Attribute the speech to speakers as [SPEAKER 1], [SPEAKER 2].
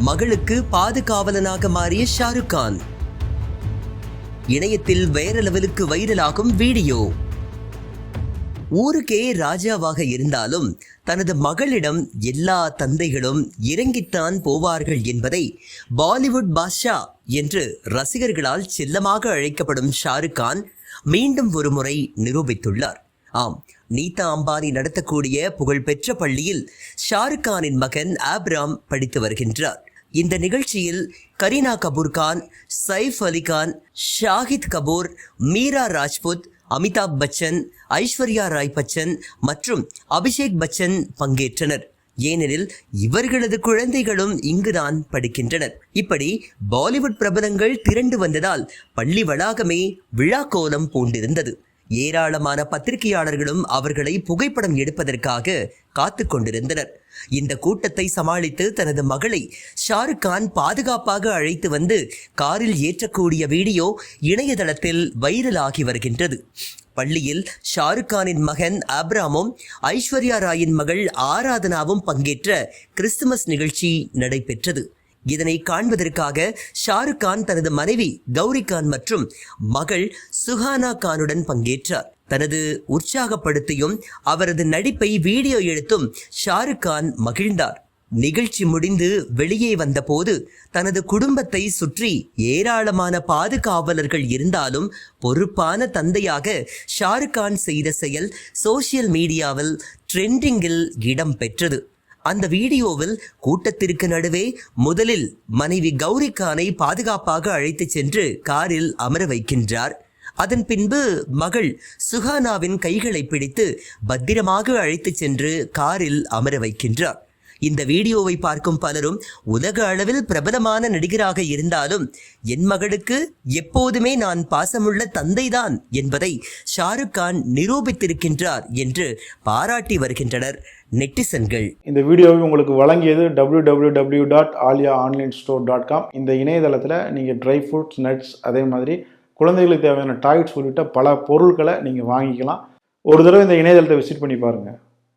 [SPEAKER 1] மகளுக்கு பாதுகாவலனாக மாறிய ஷாருக் கான். இணையத்தில் வேற லெவலுக்கு வைரலாகும் வீடியோ. ஊருக்கே ராஜாவாக இருந்தாலும் தனது மகளிடம் எல்லா தந்தைகளும் இறங்கித்தான் போவார்கள் என்பதை பாலிவுட் பாஷா என்று ரசிகர்களால் செல்லமாக அழைக்கப்படும் ஷாருக் கான் மீண்டும் ஒருமுறை நிரூபித்துள்ளார். ஆம் நீதா அம்பானி நடத்தக்கூடிய புகழ்பெற்ற பள்ளியில் ஷாருக் கானின் மகன் ஆப்ராம் படித்து வருகின்றார். இந்த நிகழ்ச்சியில் கரீனா கபூர் கான் சைஃப் அலி கான் ஷாஹித் கபூர் மீரா ராஜ்புத் அமிதாப் பச்சன் ஐஸ்வர்யா ராய் பச்சன் மற்றும் அபிஷேக் பச்சன் பங்கேற்றனர். ஏனெனில் இவர்களது குழந்தைகளும் இங்குதான் படிக்கின்றனர். இப்படி பாலிவுட் பிரபலங்கள் திரண்டு வந்ததால் பள்ளி வளாகமே விழா கோலம் பூண்டிருந்தது. ஏராளமான பத்திரிகையாளர்களும் அவர்களை புகைப்படம் எடுப்பதற்காக காத்து கொண்டிருந்தனர். இந்த கூட்டத்தை சமாளித்து தனது மகளை ஷாருக் கான் பாதுகாப்பாக அழைத்து வந்து காரில் ஏற்றக்கூடிய வீடியோ இணையதளத்தில் வைரலாகி வருகின்றது. பள்ளியில் ஷாருக் கானின் மகன் ஆப்ராமும் ஐஸ்வர்யா ராயின் மகள் ஆராதனாவும் பங்கேற்ற கிறிஸ்துமஸ் நிகழ்ச்சி நடைபெற்றது. இதனை காண்பதற்காக ஷாருக் கான் தனது மனைவி கௌரி கான் மற்றும் மகள் சுஹானா கானுடன் பங்கேற்றார். தனது உற்சாகப்படுத்தியும் அவரது நடிப்பை வீடியோ எடுத்தும் ஷாருக் கான் மகிழ்ந்தார். நிகழ்ச்சி முடிந்து வெளியே வந்தபோது தனது குடும்பத்தை சுற்றி ஏராளமான பாதுகாவலர்கள் இருந்தாலும் பொறுப்பான தந்தையாக ஷாருக் கான் செய்த செயல் சோசியல் மீடியாவில் ட்ரெண்டிங்கில் இடம் பெற்றது. அந்த வீடியோவில் கூட்டத்திற்கு நடுவே முதலில் மனைவி கௌரி கானை பாதுகாப்பாக அழைத்துச் சென்று காரில் அமர வைக்கின்றார். அதன் பின்பு மகள் சுஹானாவின் கைகளை பிடித்து பத்திரமாக அழைத்துச் சென்று காரில் அமர வைக்கின்றார். இந்த வீடியோவை பார்க்கும் பலரும் உலக அளவில் பிரபலமான நடிகராக இருந்தாலும் என் மகளுக்கு எப்போதுமே நான் பாசமுள்ள தந்தைதான் என்பதை ஷாருக் கான் நிரூபித்திருக்கின்றார் என்று பாராட்டி வருகின்றனர் நெட்டிசன்கள்.
[SPEAKER 2] இந்த வீடியோவை உங்களுக்கு வழங்கியது www.alia dot Alia online store dot com இந்த இணையதளத்தில் நீங்கள் ட்ரை ஃப்ரூட்ஸ் நட்ஸ் அதே மாதிரி குழந்தைகளுக்கு தேவையான டாய்ஸ் உள்ளிட்ட பல பொருட்களை நீங்கள் வாங்கிக்கலாம். ஒரு தடவை இந்த இணையதளத்தை விசிட் பண்ணி பாருங்கள்